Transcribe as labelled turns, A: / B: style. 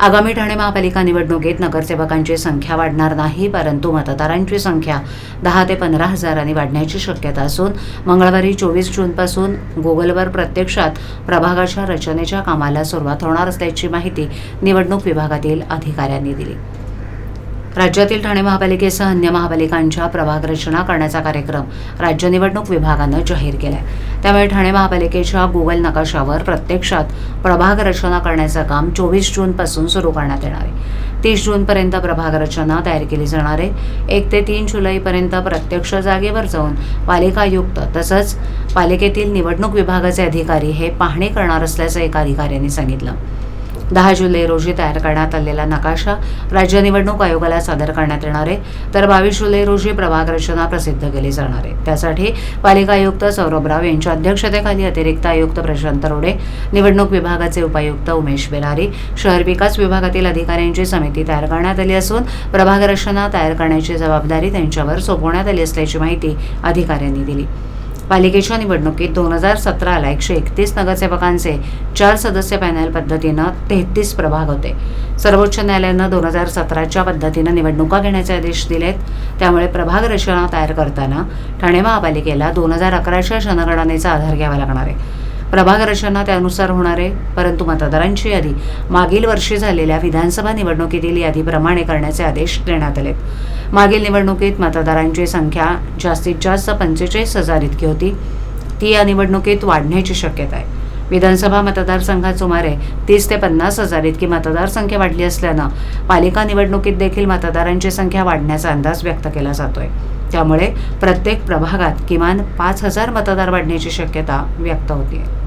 A: आगामी ठाणे महापालिका निवडणुकीत नगरसेवकांची संख्या वाढणार नाही परंतु मतदारांची संख्या दहा ते पंधरा हजारांनी वाढण्याची शक्यता असून मंगळवारी चोवीस जूनपासून गुगलवर प्रत्यक्षात प्रभागाच्या रचनेच्या कामाला सुरुवात होणार असल्याची माहिती निवडणूक विभागातील अधिकाऱ्यांनी दिली. राज्यातील ठाणे महापालिकेसह अन्य महापालिकांच्या प्रभाग रचना करण्याचा कार्यक्रम राज्य निवडणूक विभागानं जाहीर केला आहे त्यामुळे ठाणे महापालिकेच्या गुगल नकाशावर प्रत्यक्षात प्रभाग रचना करण्याचं काम चोवीस जूनपासून सुरू करण्यात येणार आहे. तीस जूनपर्यंत प्रभाग रचना तयार केली जाणार आहे. एक ते तीन जुलैपर्यंत प्रत्यक्ष जागेवर जाऊन पालिका आयुक्त तसंच पालिकेतील निवडणूक विभागाचे अधिकारी हे पाहणी करणार असल्याचं एका अधिकाऱ्यांनी सांगितलं. दहा जुलै रोजी तयार करण्यात आलेला नकाशा राज्य निवडणूक आयोगाला सादर करण्यात येणार आहे. तर बावीस जुलै रोजी प्रभाग रचना प्रसिद्ध केली जाणार आहे. त्यासाठी पालिका आयुक्त सौरभ राव यांच्या अध्यक्षतेखाली अतिरिक्त आयुक्त प्रशांत रोडे निवडणूक विभागाचे उपायुक्त उमेश बेलारी शहर विकास विभागातील अधिकाऱ्यांची समिती तयार करण्यात आली असून प्रभाग रचना तयार करण्याची जबाबदारी त्यांच्यावर सोपवण्यात आली असल्याची माहिती अधिकाऱ्यांनी दिली. पालिकेच्या निवडणुकीत दोन हजार सतराला एकशे एकतीस नगरसेवकांचे चार सदस्य पॅनल पद्धतीनं तेहतीस प्रभाग होते. सर्वोच्च न्यायालयानं दोन हजार सतराच्या पद्धतीनं निवडणुका घेण्याचे आदेश दिलेत. त्यामुळे प्रभाग रचना तयार करताना ठाणे महापालिकेला दोन हजार अकराच्या जनगणनेचा आधार घ्यावा लागणार आहे. प्रभाग रचना त्यानुसार होणार आहे. परंतु मतदारांची यादी मागील वर्षी झालेल्या विधानसभा निवडणुकीतील यादीप्रमाणे करण्याचे आदेश देण्यात आलेत. मागील निवडणुकीत मतदारांची संख्या जास्तीत जास्त पंचेचाळीस हजार इतकी होती. ती या निवडणुकीत वाढण्याची शक्यता आहे. विधानसभा मतदारसंघात सुमारे तीस ते पन्नास हजार इतकी मतदारसंख्या वाढली असल्यानं पालिका निवडणुकीत देखील मतदारांची संख्या वाढण्याचा अंदाज व्यक्त केला जातोय. त्यामुळे प्रत्येक प्रभागात किमान पाच हजार मतदार वाढण्याची शक्यता व्यक्त होतीये.